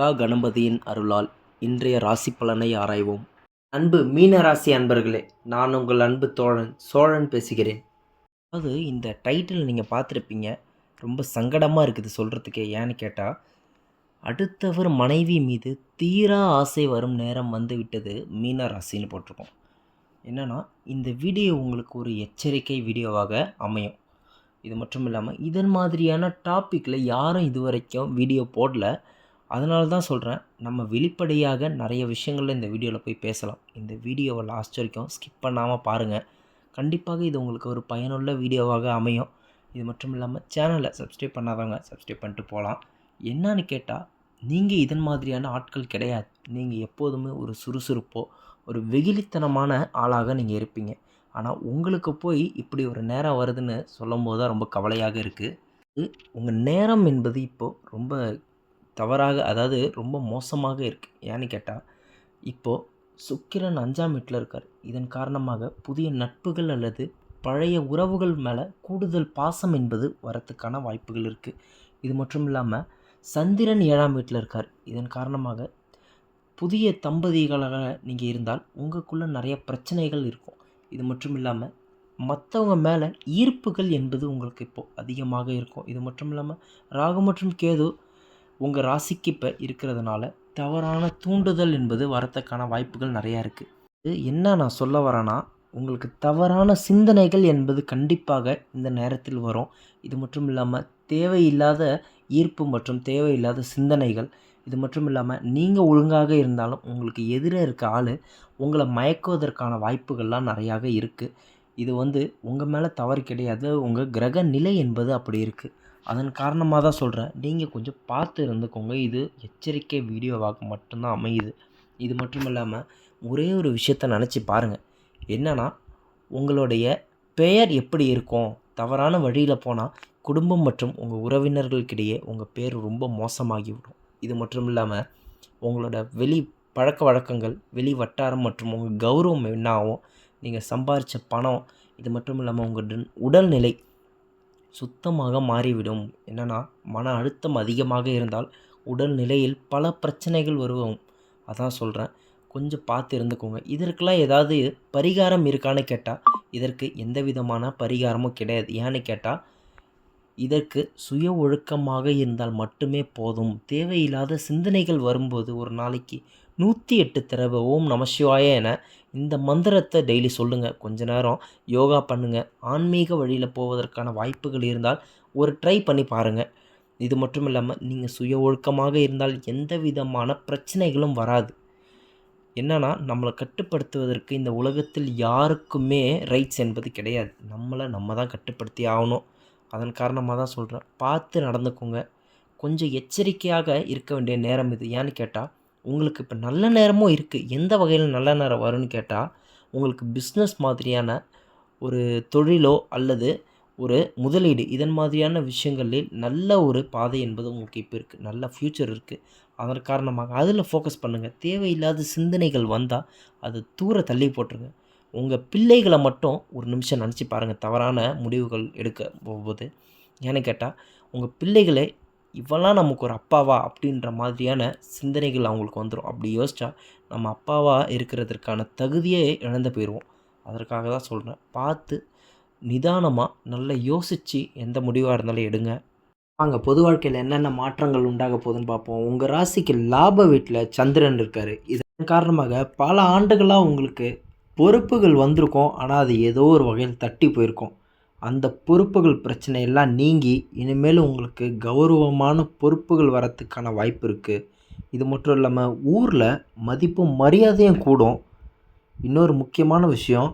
கா கணபதியின் அருளால் இன்றைய ராசி பலனை ஆராய்வோம். அன்பு மீன ராசி அன்பர்களே நான் உங்கள் அன்பு தோழன் சோழன் பேசுகிறேன். அது இந்த டைட்டில் நீங்கள் பார்த்துருப்பீங்க ரொம்ப சங்கடமாக இருக்குது சொல்கிறதுக்கே ஏன்னு கேட்டால் அடுத்தவர் மனைவி மீது தீரா ஆசை வரும் நேரம் வந்து விட்டது மீன ராசின்னு போட்டிருக்கோம். என்னென்னா இந்த வீடியோ உங்களுக்கு ஒரு எச்சரிக்கை வீடியோவாக அமையும். இது மட்டும் இல்லாமல் இதன் மாதிரியான டாப்பிக்கில் யாரும் இது வரைக்கும் வீடியோ போடல. அதனால தான் சொல்கிறேன் நம்ம வெளிப்படையாக நிறைய விஷயங்களில் இந்த வீடியோவில் போய் பேசலாம். இந்த வீடியோவை லாஸ்ட் வரைக்கும் ஸ்கிப் பண்ணாமல் பாருங்கள் கண்டிப்பாக இது உங்களுக்கு ஒரு பயனுள்ள வீடியோவாக அமையும். இது மட்டும் இல்லாமல் சேனலை சப்ஸ்கிரைப் பண்ணாதவங்க சப்ஸ்கிரைப் பண்ணிட்டு போகலாம் என்னன்னு கேட்டால் நீங்கள் இதன் மாதிரியான ஆட்கள் கிடையாது. நீங்கள் எப்போதுமே ஒரு சுறுசுறுப்போ ஒரு வெகுளித்தனமான ஆளாக நீங்கள் இருப்பீங்க. ஆனால் உங்களுக்கு போய் இப்படி ஒரு நேரம் வருதுன்னு சொல்லும் போது தான் ரொம்ப கவலையாக இருக்குது உங்கள் நேரம் என்பது இப்போது ரொம்ப தவறாக அதாவது ரொம்ப மோசமாக இருக்குது ஏன்னு கேட்டால் இப்போது சுக்கிரன் அஞ்சாம் வீட்டில் இருக்கார். இதன் காரணமாக புதிய நட்புகள் அல்லது பழைய உறவுகள் மேலே கூடுதல் பாசம் என்பது வரத்துக்கான வாய்ப்புகள் இருக்குது இது மட்டும் இல்லாமல் சந்திரன் ஏழாம் வீட்டில் இருக்கார். இதன் காரணமாக புதிய தம்பதிகளாக நீங்கள் இருந்தால் உங்களுக்குள்ளே நிறைய பிரச்சனைகள் இருக்கும். இது மட்டும் இல்லாமல் மற்றவங்க மேலே ஈர்ப்புகள் என்பது உங்களுக்கு இப்போது அதிகமாக இருக்கும். இது மட்டும் இல்லாமல் ராகு மற்றும் கேது உங்கள் ராசிக்கு இப்போ இருக்கிறதுனால தவறான தூண்டுதல் என்பது வரத்துக்கான வாய்ப்புகள் நிறையா இருக்குது இது என்ன நான் சொல்ல வரேன்னா உங்களுக்கு தவறான சிந்தனைகள் என்பது கண்டிப்பாக இந்த நேரத்தில் வரும். இது மட்டும் இல்லாமல் தேவையில்லாத ஈர்ப்பு மற்றும் தேவையில்லாத சிந்தனைகள் இது மட்டும் இல்லாமல் நீங்கள் ஒழுங்காக இருந்தாலும் உங்களுக்கு எதிராக இருக்க ஆள் உங்களை மயக்குவதற்கான வாய்ப்புகள்லாம் நிறையாக இருக்குது இது வந்து உங்கள் மேலே தவறு கிடையாது உங்கள் கிரக நிலை என்பது அப்படி இருக்குது அதன் காரணமாக தான் சொல்கிறேன் நீங்கள் கொஞ்சம் பார்த்து இருந்துக்கோங்க. இது எச்சரிக்கை வீடியோவாக மட்டும்தான் அமையுது. இது மட்டும் இல்லாமல் ஒரே ஒரு விஷயத்த நினச்சி பாருங்கள் என்னென்னா உங்களுடைய பெயர் எப்படி இருக்கும்? தவறான வழியில் போனால் குடும்பம் மற்றும் உங்கள் உறவினர்களுக்கிடையே உங்கள் பேர் ரொம்ப மோசமாகிவிடும். இது மட்டும் இல்லாமல் உங்களோட வெளி பழக்க வழக்கங்கள் வெளி வட்டாரம் மற்றும் உங்கள் கௌரவம் என்ன ஆகும் நீங்கள் சம்பாரித்த பணம் இது மட்டும் இல்லாமல் உங்கள் உடல்நிலை சுத்தமாக மாறிவிடும். என்னென்னா மன அழுத்தம் அதிகமாக இருந்தால் உடல்நிலையில் பல பிரச்சனைகள் வருவோம். அதான் சொல்கிறேன் கொஞ்சம் பார்த்து இருந்துக்கோங்க. இதற்கெல்லாம் ஏதாவது பரிகாரம் இருக்கான்னு கேட்டால் இதற்கு எந்த விதமான பரிகாரமும் கிடையாது. ஏன்னு கேட்டால் இதற்கு சுய ஒழுக்கமாக இருந்தால் மட்டுமே போதும். தேவையில்லாத சிந்தனைகள் வரும்போது ஒரு நாளைக்கு நூற்றி எட்டு தடவை ஓம் நமசிவாய என இந்த மந்திரத்தை டெய்லி சொல்லுங்கள் கொஞ்ச நேரம் யோகா பண்ணுங்கள் ஆன்மீக வழியில் போவதற்கான வாய்ப்புகள் இருந்தால் ஒரு ட்ரை பண்ணி பாருங்கள் இது மட்டும் இல்லாமல் நீங்கள் சுய ஒழுக்கமாக இருந்தால் எந்த விதமான பிரச்சனைகளும் வராது. என்னென்னா நம்மளை கட்டுப்படுத்துவதற்கு இந்த உலகத்தில் யாருக்குமே ரைட்ஸ் என்பது கிடையாது. நம்மளை நம்ம தான் கட்டுப்படுத்தி ஆகணும். அதன் காரணமாக தான் சொல்கிறேன் பார்த்து நடந்துக்கோங்க. கொஞ்சம் எச்சரிக்கையாக இருக்க வேண்டிய நேரம் இது. ஏன்னு கேட்டால் உங்களுக்கு இப்போ நல்ல நேரமும் இருக்குது எந்த வகையில் நல்ல நேரம் வரும்னு கேட்டால் உங்களுக்கு பிஸ்னஸ் மாதிரியான ஒரு தொழிலோ அல்லது ஒரு முதலீடு இதன் மாதிரியான விஷயங்களில் நல்ல ஒரு பாதை என்பது உங்களுக்கு இப்போ இருக்குது நல்ல ஃப்யூச்சர் இருக்குது அதன் காரணமாக அதில் ஃபோக்கஸ் பண்ணுங்கள் தேவையில்லாத சிந்தனைகள் வந்தால் அது தூர தள்ளி போட்டுருங்க. உங்கள் பிள்ளைகளை மட்டும் ஒரு நிமிஷம் நினச்சி பாருங்கள் தவறான முடிவுகள் எடுக்க போகும்போது. ஏன்னு கேட்டால் உங்கள் பிள்ளைகளை இவெல்லாம் நமக்கு ஒரு அப்பாவா அப்படின்ற மாதிரியான சிந்தனைகள் அவங்களுக்கு வந்துடும் அப்படி யோசித்தா நம்ம அப்பாவாக இருக்கிறதுக்கான தகுதியே இழந்து போயிடுவோம் அதற்காக தான் சொல்கிறேன் பார்த்து நிதானமாக நல்லா யோசித்து எந்த முடிவாக இருந்தாலும் எடுங்க. வாங்க பொது வாழ்க்கையில் என்னென்ன மாற்றங்கள் உண்டாக போகுதுன்னு பார்ப்போம். உங்கள் ராசிக்கு லாப வீட்டில் சந்திரன் இருக்கார். இதன் காரணமாக பல ஆண்டுகளாக உங்களுக்கு பொறுப்புகள் வந்திருக்கும். ஆனால் அது ஏதோ ஒரு வகையில் தட்டி போயிருக்கும். அந்த பொறுப்புகள் பிரச்சனையெல்லாம் நீங்கி இனிமேல் உங்களுக்கு கௌரவமான பொறுப்புகள் வரத்துக்கான வாய்ப்பு இருக்குது இது மட்டும் இல்லாமல் ஊரில் மதிப்பும் மரியாதையும் கூடும். இன்னொரு முக்கியமான விஷயம்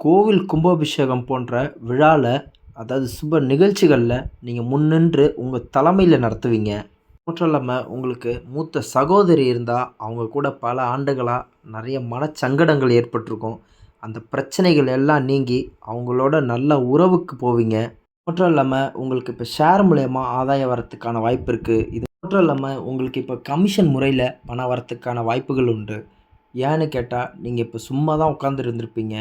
கோவில் கும்பாபிஷேகம் போன்ற விழாவில் அதாவது சுப நிகழ்ச்சிகளில் நீங்கள் முன்னின்று உங்கள் தலைமையில் நடத்துவீங்க. மட்டும் இல்லாமல் உங்களுக்கு மூத்த சகோதரி இருந்தால் அவங்க கூட பல ஆண்டுகளாக நிறைய மனச்சங்கடங்கள் ஏற்பட்டிருக்கும். அந்த பிரச்சனைகள் எல்லாம் நீங்கி அவங்களோட நல்ல உறவுக்கு போவீங்க. மட்டும் இல்லாமல் உங்களுக்கு இப்போ ஷேர் மூலயமா ஆதாயம் வரத்துக்கான வாய்ப்பு இருக்குது இது மட்டும் இல்லாமல் உங்களுக்கு இப்போ கமிஷன் முறையில் பணம் வரத்துக்கான வாய்ப்புகள் உண்டு. ஏன்னு கேட்டால் நீங்கள் இப்போ சும்மா தான் உட்காந்து இருந்திருப்பீங்க.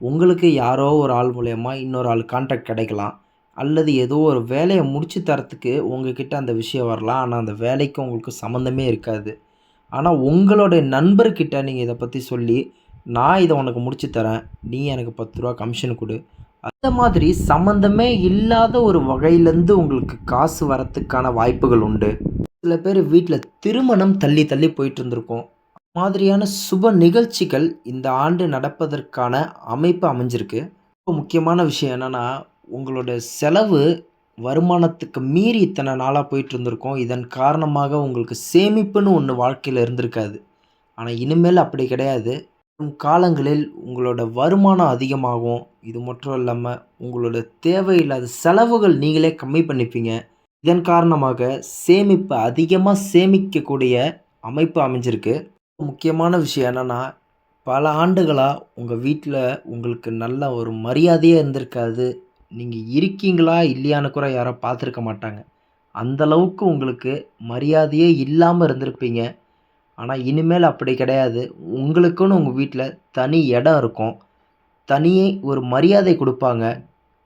உங்களுக்கு யாரோ ஒரு ஆள் மூலயமா இன்னொரு ஆள் கான்ட்ராக்ட் கிடைக்கலாம். அல்லது ஏதோ ஒரு வேலையை முடித்து தரத்துக்கு உங்ககிட்ட அந்த விஷயம் வரலாம். ஆனால் அந்த வேலைக்கு உங்களுக்கு சம்மந்தமே இருக்காது. ஆனால் உங்களுடைய நண்பர்கிட்ட நீங்கள் இதை பற்றி சொல்லி நான் இதை உனக்கு முடிச்சு தரேன். நீ எனக்கு பத்து ரூபா கமிஷன் கொடு. அந்த மாதிரி சம்மந்தமே இல்லாத ஒரு வகையிலேருந்து உங்களுக்கு காசு வரத்துக்கான வாய்ப்புகள் உண்டு. சில பேர் வீட்டில் திருமணம் தள்ளி தள்ளி போயிட்டு இருந்திருக்கோம். மாதிரியான சுப நிகழ்ச்சிகள் இந்த ஆண்டு நடப்பதற்கான அமைப்பு அமைஞ்சிருக்கு. ரொம்ப முக்கியமான விஷயம் என்னென்னா உங்களோட செலவு வருமானத்துக்கு மீறி இத்தனை நாளாக போயிட்டு இருந்திருக்கோம். இதன் காரணமாக உங்களுக்கு சேமிப்புன்னு ஒன்று வாழ்க்கையில் இருந்திருக்காது. ஆனால் இனிமேல் அப்படி கிடையாது. வரும் காலங்களில் உங்களோட வருமானம் அதிகமாகும். இது மட்டும் இல்லாமல் உங்களோட தேவையில்லாத செலவுகள் நீங்களே கம்மி பண்ணிப்பீங்க. இதன் காரணமாக சேமிப்பு அதிகமாக சேமிக்கக்கூடிய அமைப்பு அமைஞ்சிருக்கு. முக்கியமான விஷயம் என்னென்னா பல ஆண்டுகளாக உங்கள் வீட்டில் உங்களுக்கு நல்ல ஒரு மரியாதையே இருந்திருக்காது. நீங்கள் இருக்கீங்களா இல்லையான்னு கூட யாரும் பார்த்துருக்க மாட்டாங்க. அந்தளவுக்கு உங்களுக்கு மரியாதையே இல்லாமல் இருந்திருப்பீங்க. ஆனால் இனிமேல் அப்படி கிடையாது. உங்களுக்குன்னு உங்கள் வீட்டில் தனி இடம் இருக்கும். தனியே ஒரு மரியாதை கொடுப்பாங்க.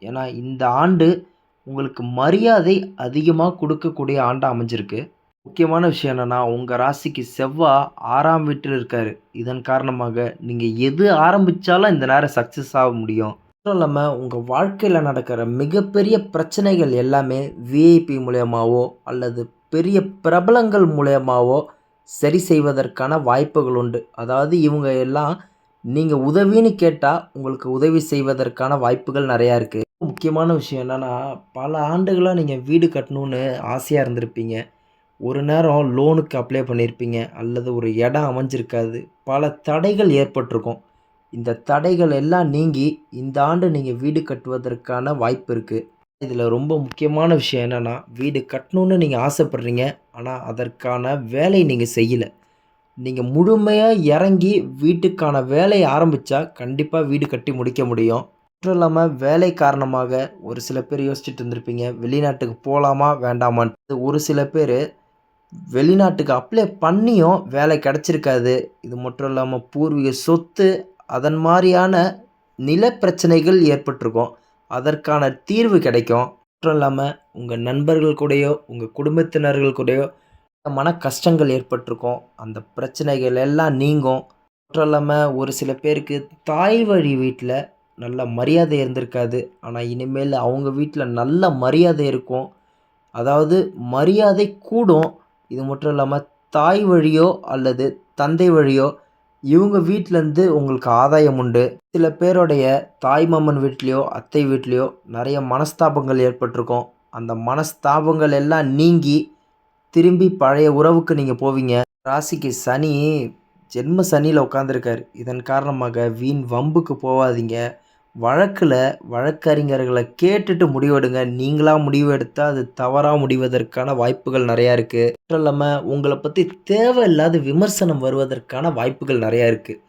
ஏன்னா இந்த ஆண்டு உங்களுக்கு மரியாதை அதிகமாக கொடுக்கக்கூடிய ஆண்டாக அமைஞ்சிருக்கு. முக்கியமான விஷயம் என்னென்னா உங்கள் ராசிக்கு செவ்வாய் ஆறாம் வீட்டில் இருக்கார். இதன் காரணமாக நீங்கள் எது ஆரம்பித்தாலும் இந்த நேரம் சக்ஸஸ் ஆக முடியும். மட்டும் இல்லாமல் உங்கள் வாழ்க்கையில் நடக்கிற மிகப்பெரிய பிரச்சனைகள் எல்லாமே விஐபி மூலயமாவோ அல்லது பெரிய பிரபலங்கள் மூலயமாவோ சரி செய்வதற்கான வாய்ப்புகள் உண்டு. அதாவது இவங்க எல்லாம் நீங்கள் உதவின்னு கேட்டால் உங்களுக்கு உதவி செய்வதற்கான வாய்ப்புகள் நிறையா இருக்குது முக்கியமான விஷயம் என்னென்னா பல ஆண்டுகளாக நீங்கள் வீடு கட்டணுன்னு ஆசையாக இருந்திருப்பீங்க. ஒரு நேரம் லோனுக்கு அப்ளை பண்ணியிருப்பீங்க அல்லது ஒரு இடம் அமைஞ்சிருக்காது. பல தடைகள் ஏற்பட்டிருக்கும். இந்த தடைகள் எல்லாம் நீங்கி இந்த ஆண்டு நீங்கள் வீடு கட்டுவதற்கான வாய்ப்பு இருக்குது இதில் ரொம்ப முக்கியமான விஷயம் என்னென்னா வீடு கட்டணுன்னு நீங்கள் ஆசைப்பட்றீங்க ஆனால் அதற்கான வேலை நீங்கள் செய்யலை. நீங்கள் முழுமையாக இறங்கி வீட்டுக்கான வேலையை ஆரம்பித்தா கண்டிப்பாக வீடு கட்டி முடிக்க முடியும். மட்டும் இல்லாமல் வேலை காரணமாக ஒரு சில பேர் யோசிச்சுட்டு இருந்திருப்பீங்க வெளிநாட்டுக்கு போகலாமா வேண்டாமான்ட்டு ஒரு சில பேர் வெளிநாட்டுக்கு அப்ளை பண்ணியும் வேலை கிடச்சிருக்காது. இது மட்டும் இல்லாமல் பூர்வீக சொத்து அதன் மாதிரியான நில பிரச்சனைகள் ஏற்பட்டிருக்கும். அதற்கான தீர்வு கிடைக்கும். மட்டும் இல்லாமல் உங்கள் நண்பர்கள் கூடயோ உங்கள் குடும்பத்தினர்கள் கூடயோ மன கஷ்டங்கள் ஏற்பட்டிருக்கும். அந்த பிரச்சனைகள் எல்லாம் நீங்கும். மட்டும் இல்லாமல் ஒரு சில பேருக்கு தாய் வழி வீட்டில் நல்ல மரியாதை இருந்திருக்காது. ஆனால் இனிமேல் அவங்க வீட்டில் நல்ல மரியாதை இருக்கும். அதாவது மரியாதை கூடும். இது மட்டும் இல்லாமல் தாய் வழியோ அல்லது தந்தை வழியோ இவங்க வீட்டிலேருந்து உங்களுக்கு ஆதாயம் உண்டு. சில பேருடைய தாய்மாமன் வீட்லேயோ அத்தை வீட்லேயோ நிறைய மனஸ்தாபங்கள் ஏற்பட்டிருக்கும். அந்த மனஸ்தாபங்கள் எல்லாம் நீங்கி திரும்பி பழைய உறவுக்கு நீங்கள் போவீங்க. ராசிக்கு சனி ஜென்ம சனியில் உட்காந்துருக்கார் இதன் காரணமாக வீண் வம்புக்கு போகாதீங்க வழக்கில் வழக்கறிஞர்களை கேட்டுட்டு முடிவெடுங்க. நீங்களாக முடிவு எடுத்தால் அது தவறாக முடிவதற்கான வாய்ப்புகள் நிறையா இருக்குது மட்டும் இல்லாமல் உங்களை பற்றி தேவையில்லாத விமர்சனம் வருவதற்கான வாய்ப்புகள் நிறையா இருக்குது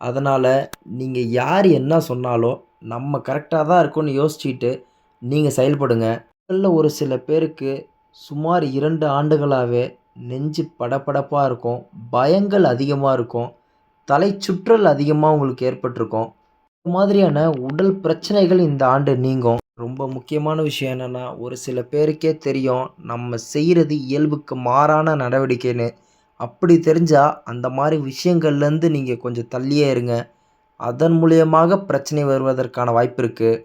அதனால் நீங்கள் யார் என்ன சொன்னாலும் நம்ம கரெக்டாக தான் இருக்கோன்னு யோசிச்சுட்டு நீங்கள் செயல்படுங்க. முதல்ல ஒரு சில பேருக்கு சுமார் இரண்டு ஆண்டுகளாகவே நெஞ்சு படபடப்பாக இருக்கும் பயங்கள் அதிகமாக இருக்கும் தலை சுற்றல் அதிகமாக உங்களுக்கு ஏற்பட்டிருக்கும். இந்த மாதிரியான உடல் பிரச்சனைகள் இந்த ஆண்டு நீங்கும். ரொம்ப முக்கியமான விஷயம் என்னென்னா ஒரு சில பேருக்கே தெரியும் நம்ம செய்கிறது இயல்புக்கு மாறான நடவடிக்கைன்னு. அப்படி தெரிஞ்சால் அந்த மாதிரி விஷயங்கள்லேருந்து நீங்கள் கொஞ்சம் தள்ளியே இருங்க. அதன் மூலியமாக பிரச்சனை வருவதற்கான வாய்ப்பு இருக்குது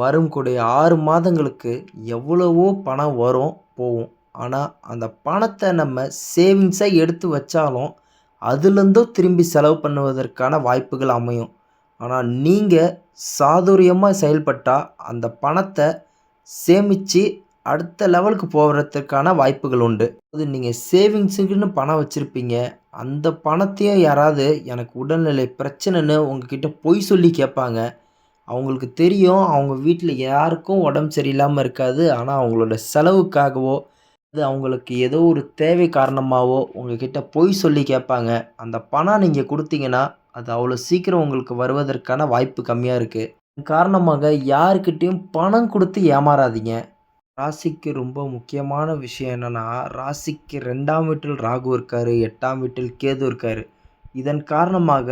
வரும் கூடிய ஆறு மாதங்களுக்கு எவ்வளவோ பணம் வரும் போகும். ஆனால் அந்த பணத்தை நம்ம சேவிங்ஸாக எடுத்து வச்சாலும் அதுலேருந்தும் திரும்பி செலவு பண்ணுவதற்கான வாய்ப்புகள் அமையும். ஆனால் நீங்கள் சாதுரியமாக செயல்பட்டால் அந்த பணத்தை சேமித்து அடுத்த லெவலுக்கு போகிறதுக்கான வாய்ப்புகள் உண்டு. அது நீங்கள் சேவிங்ஸுக்குன்னு பணம் வச்சுருப்பீங்க. அந்த பணத்தையும் யாராவது எனக்கு உடல்நிலை பிரச்சனைன்னு உங்ககிட்ட பொய் சொல்லி கேட்பாங்க. அவங்களுக்கு தெரியும். அவங்க வீட்டில் யாருக்கும் உடம்பு சரியில்லாமல் இருக்காது. ஆனால் அவங்களோட செலவுக்காகவோ அது அவங்களுக்கு ஏதோ ஒரு தேவை காரணமாகவோ உங்ககிட்ட பொய் சொல்லி கேட்பாங்க. அந்த பணம் நீங்கள் கொடுத்தீங்கன்னா அது அவ்வளோ சீக்கிரம் உங்களுக்கு வருவதற்கான வாய்ப்பு கம்மியாக இருக்குது காரணமாக யாருக்கிட்டேயும் பணம் கொடுத்து ஏமாறாதீங்க. ராசிக்கு ரொம்ப முக்கியமான விஷயம் என்னென்னா ராசிக்கு ரெண்டாம் வீட்டில் ராகு இருக்கார் எட்டாம் வீட்டில் கேது இருக்கார். இதன் காரணமாக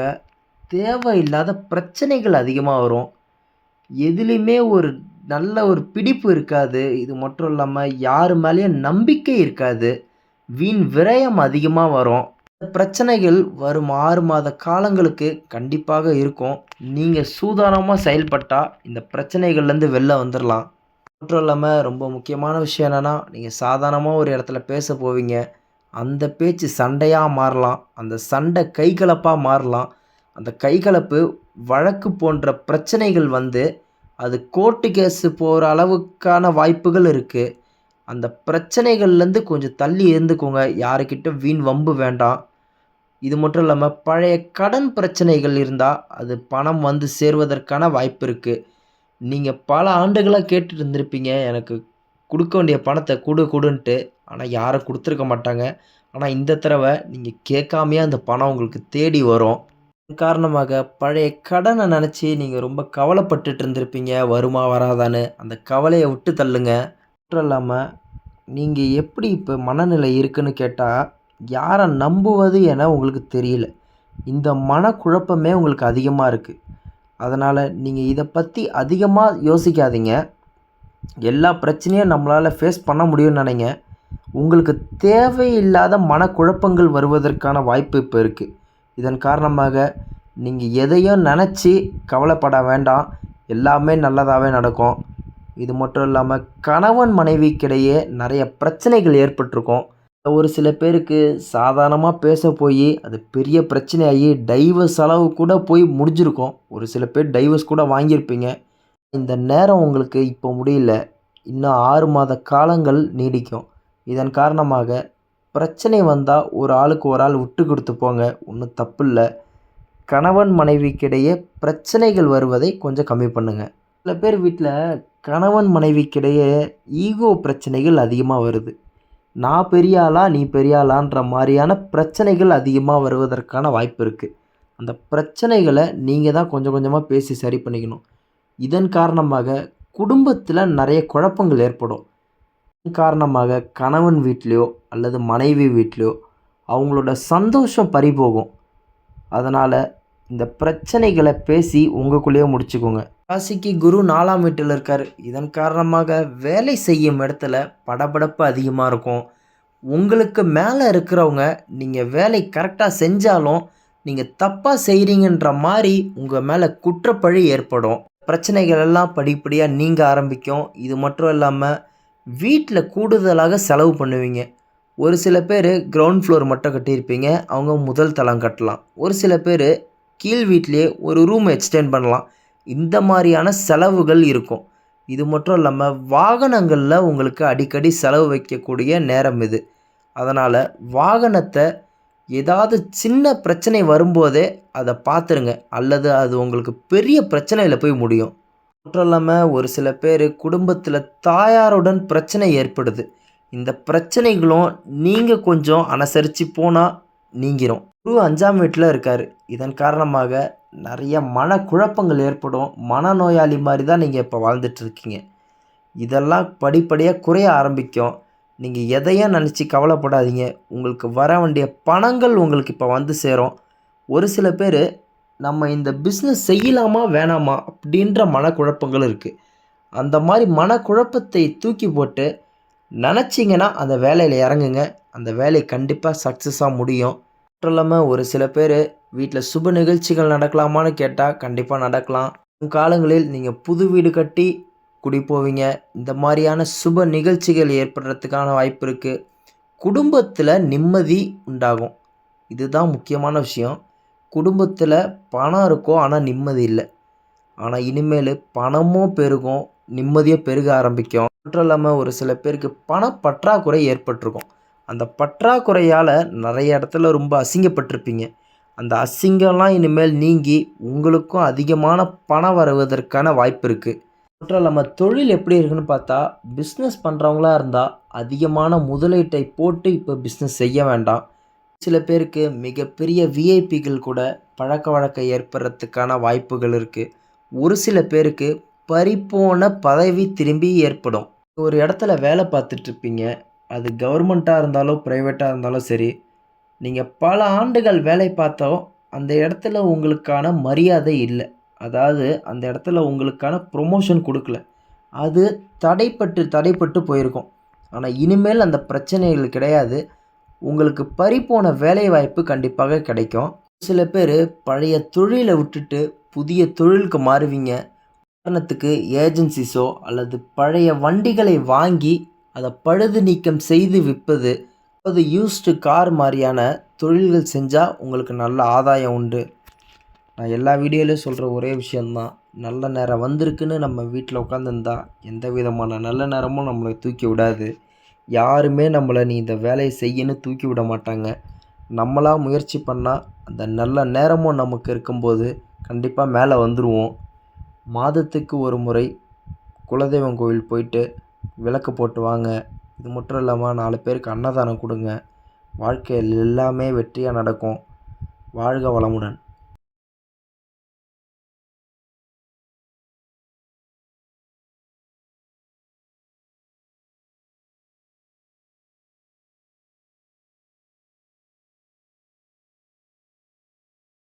தேவையில்லாத பிரச்சனைகள் அதிகமாக வரும். எதுலேயுமே ஒரு நல்ல ஒரு பிடிப்பு இருக்காது. இது மட்டும் இல்லாமல் யார் மேலேயும் நம்பிக்கை இருக்காது. வீண் விரயம் அதிகமாக வரும். இந்த பிரச்சனைகள் வரும் ஆறு மாத காலங்களுக்கு கண்டிப்பாக இருக்கும். நீங்கள் சூதானமாக செயல்பட்டால் இந்த பிரச்சனைகள்லேருந்து வெளில வந்துடலாம் மட்டும் இல்லாமல் ரொம்ப முக்கியமான விஷயம் என்னென்னா நீங்கள் சாதாரணமாக ஒரு இடத்துல பேச போவீங்க. அந்த பேச்சு சண்டையாக மாறலாம். அந்த சண்டை கைகலப்பாக மாறலாம். அந்த கைகலப்பு வழக்கு போன்ற பிரச்சனைகள் வந்து அது கோர்ட்டு கேஸு போகிற அளவுக்கான வாய்ப்புகள் இருக்குது அந்த பிரச்சனைகள்லேருந்து கொஞ்சம் தள்ளி இருந்துக்கோங்க. யாருக்கிட்ட வீண் வம்பு வேண்டாம். இது மட்டும் இல்லாமல் பழைய கடன் பிரச்சனைகள் இருந்தால் அது பணம் வந்து சேர்வதற்கான வாய்ப்பு இருக்குது நீங்கள் பல ஆண்டுகளாக கேட்டுட்டு இருந்திருப்பீங்க எனக்கு கொடுக்க வேண்டிய பணத்தை கொடு கொடுன்ட்டு. ஆனால் யாரும் கொடுத்துருக்க மாட்டாங்க. ஆனால் இந்த தடவை நீங்கள் கேட்காமையே அந்த பணம் உங்களுக்கு தேடி வரும். காரணமாக பழைய கடனை நினச்சி நீங்கள் ரொம்ப கவலைப்பட்டுட்டு இருந்திருப்பீங்க வருமா வராதான்னு. அந்த கவலையை விட்டு தள்ளுங்க. மட்டும் இல்லாமல் நீங்கள் எப்படி இப்போ மனநிலை இருக்குன்னு கேட்டால் யாரை நம்புவது என உங்களுக்கு தெரியல. இந்த மனக்குழப்பமே உங்களுக்கு அதிகமாக இருக்குது அதனால் நீங்கள் இதை பற்றி அதிகமாக யோசிக்காதீங்க. எல்லா பிரச்சனையும் நம்மளால் ஃபேஸ் பண்ண முடியும்னு நினைங்க. உங்களுக்கு தேவையில்லாத மனக்குழப்பங்கள் வருவதற்கான வாய்ப்பு இப்போ இருக்குது இதன் காரணமாக நீங்கள் எதையும் நினச்சி கவலைப்பட வேண்டாம். எல்லாமே நல்லதாகவே நடக்கும். இது மட்டும் இல்லாமல் கணவன் மனைவிக்கிடையே நிறைய பிரச்சனைகள் ஏற்பட்டிருக்கும். ஒரு சில பேருக்கு சாதாரணமாக பேச போய் அது பெரிய பிரச்சனையாகி டைவர்ஸ் அளவு கூட போய் முடிஞ்சிருக்கும். ஒரு சில பேர் டைவர்ஸ் கூட வாங்கியிருப்பீங்க. இந்த நேரம் உங்களுக்கு இப்போ முடியல. இன்னும் ஆறு மாத காலங்கள் நீடிக்கும். இதன் காரணமாக பிரச்சனை வந்தால் ஒரு ஆளுக்கு ஒரு ஆள் விட்டு கொடுத்து போங்க. ஒன்றும் தப்பு இல்லை கணவன் மனைவிக்கிடையே பிரச்சனைகள் வருவதை கொஞ்சம் கம்மி பண்ணுங்கள் சில பேர் வீட்டில் கணவன் மனைவிக்கிடையே ஈகோ பிரச்சனைகள் அதிகமாக வருது. நான் பெரிய ஆளா நீ பெரிய ஆளான்ற மாதிரியான பிரச்சனைகள் அதிகமாக வருவதற்கான வாய்ப்பு இருக்குது அந்த பிரச்சனைகளை நீங்கள் தான் கொஞ்சம் கொஞ்சமாக பேசி சரி பண்ணிக்கணும். இதன் காரணமாக குடும்பத்தில் நிறைய குழப்பங்கள் ஏற்படும். இதன் காரணமாக கணவன் வீட்லேயோ அல்லது மனைவி வீட்லேயோ அவங்களோட சந்தோஷம் பறிபோகும். அதனால் இந்த பிரச்சனைகளை பேசி உங்களுக்குள்ளேயே முடிச்சுக்கோங்க. ராசிக்கு குரு நாலாம் வீட்டில் இருக்கார். இதன் காரணமாக வேலை செய்யும் இடத்துல படபடப்பு அதிகமாக இருக்கும். உங்களுக்கு மேலே இருக்கிறவங்க நீங்கள் வேலை கரெக்டாக செஞ்சாலும் நீங்கள் தப்பாக செய்கிறீங்கன்ற மாதிரி உங்கள் மேலே குற்றப்பழி ஏற்படும். பிரச்சனைகள் எல்லாம் படிப்படியாக நீங்கள் ஆரம்பிக்கும். இது மட்டும் இல்லாமல் வீட்டில் கூடுதலாக செலவு பண்ணுவீங்க. ஒரு சில பேர் கிரவுண்ட் ஃப்ளோர் மட்டும் கட்டியிருப்பீங்க. அவங்க முதல் தளம் கட்டலாம். ஒரு சில பேர் கீழ் வீட்லேயே ஒரு ரூம் எக்ஸ்டெண்ட் பண்ணலாம். இந்த மாதிரியான செலவுகள் இருக்கும். இது மட்டும் இல்லாமல் வாகனங்களில் உங்களுக்கு அடிக்கடி செலவு வைக்கக்கூடிய நேரம் இது. அதனால் வாகனத்தை ஏதாவது சின்ன பிரச்சனை வரும்போதே அதை பார்த்துருங்க அல்லது அது உங்களுக்கு பெரிய பிரச்சனையில் போய் முடியும். மட்டும் இல்லாமல் ஒரு சில பேர் குடும்பத்தில் தாயாருடன் பிரச்சனை ஏற்படுது. இந்த பிரச்சனைகளும் நீங்கள் கொஞ்சம் அனுசரித்து போனால் நீங்கிரும். குரு அஞ்சாம் வீட்டில் இருக்கார். இதன் காரணமாக நிறைய மனக்குழப்பங்கள் ஏற்படும். மனநோயாளி மாதிரி தான் நீங்கள் இப்போ வாழ்ந்துட்டுருக்கீங்க. இதெல்லாம் படிப்படியாக குறைய ஆரம்பிக்கும். நீங்கள் எதையும் நினச்சி கவலைப்படாதீங்க. உங்களுக்கு வர வேண்டிய பணங்கள் உங்களுக்கு இப்போ வந்து சேரும். ஒரு சில பேர் நம்ம இந்த பிஸ்னஸ் செய்யலாமா வேணாமா? அப்படின்ற மனக்குழப்பங்கள் இருக்குது அந்த மாதிரி மனக்குழப்பத்தை தூக்கி போட்டு நினச்சிங்கன்னா அந்த வேலையில் இறங்குங்க. அந்த வேலை கண்டிப்பாக சக்ஸஸாக முடியும். மட்டும் இல்லாமல் ஒரு சில பேர் வீட்டில் சுப நிகழ்ச்சிகள் நடக்கலாமான்னு கேட்டால் கண்டிப்பாக நடக்கலாம். காலங்களில் நீங்கள் புது வீடு கட்டி குடி போவீங்க இந்த மாதிரியான சுப நிகழ்ச்சிகள் ஏற்படுறதுக்கான வாய்ப்பு இருக்குது குடும்பத்தில் நிம்மதி உண்டாகும். இதுதான் முக்கியமான விஷயம். குடும்பத்தில் பணம் இருக்கும் ஆனால் நிம்மதி இல்லை. ஆனால் இனிமேல் பணமும் பெருகும் நிம்மதியாக பெருக ஆரம்பிக்கும். மட்டும் இல்லாமல் ஒரு சில பேருக்கு பணப்பற்றாக்குறை ஏற்பட்டிருக்கும். அந்த பற்றாக்குறையால் நிறைய இடத்துல ரொம்ப அசிங்கப்பட்டிருப்பீங்க. அந்த அசிங்கம்லாம் இனிமேல் நீங்கி உங்களுக்கும் அதிகமான பணம் வருவதற்கான வாய்ப்பு இருக்குது மற்றும் நம்ம தொழில் எப்படி இருக்குன்னு பார்த்தா பிஸ்னஸ் பண்ணுறவங்களா இருந்தால் அதிகமான முதலீட்டை போட்டு இப்போ பிஸ்னஸ் செய்ய வேண்டாம். சில பேருக்கு மிகப்பெரிய விஐபிகள் கூட பழக்க வழக்கம் ஏற்படுறதுக்கான வாய்ப்புகள் இருக்குது ஒரு சில பேருக்கு பறிப்போன பதவி திரும்பி ஏற்படும். ஒரு இடத்துல வேலை பார்த்துட்ருப்பீங்க அது கவர்மெண்ட்டாக இருந்தாலும் ப்ரைவேட்டாக இருந்தாலும் சரி நீங்கள் பல ஆண்டுகள் வேலை பார்த்தோ அந்த இடத்துல உங்களுக்கான மரியாதை இல்லை. அதாவது அந்த இடத்துல உங்களுக்கான ப்ரொமோஷன் கொடுக்கல. அது தடைப்பட்டு தடைப்பட்டு போயிருக்கும். ஆனால் இனிமேல் அந்த பிரச்சனைகள் கிடையாது. உங்களுக்கு பறிப்போன வேலைவாய்ப்பு கண்டிப்பாக கிடைக்கும். சில பேர் பழைய தொழிலை விட்டுட்டு புதிய தொழிலுக்கு மாறுவீங்க. உதாரணத்துக்கு ஏஜென்சிஸோ அல்லது பழைய வண்டிகளை வாங்கி அதை பழுது நீக்கம் செய்து விற்பது அது யூஸ்டு கார் மாதிரியான தொழில்கள் செஞ்சால் உங்களுக்கு நல்ல ஆதாயம் உண்டு. நான் எல்லா வீடியோலையும் சொல்கிற ஒரே விஷயந்தான் நல்ல நேரம் வந்திருக்குன்னு நம்ம வீட்டில் உட்காந்துருந்தா எந்த விதமான நல்ல நேரமும் நம்மளை தூக்கி விடாது. யாருமே நம்மளை நீ இந்த வேலையை செய்யன்னு தூக்கி விட மாட்டாங்க. நம்மளாக முயற்சி பண்ணால் அந்த நல்ல நேரமும் நமக்கு இருக்கும்போது கண்டிப்பாக மேலே வந்துடுவோம் மாதத்துக்கு ஒரு முறை குலதெய்வம் கோவில் போயிட்டு விளக்கு போட்டு வாங்க. இது மட்டும் இல்லாமல் நாலு பேருக்கு அன்னதானம் கொடுங்க. வாழ்க்கையில் எல்லாமே வெற்றியாக நடக்கும். வாழ்க வளமுடன்.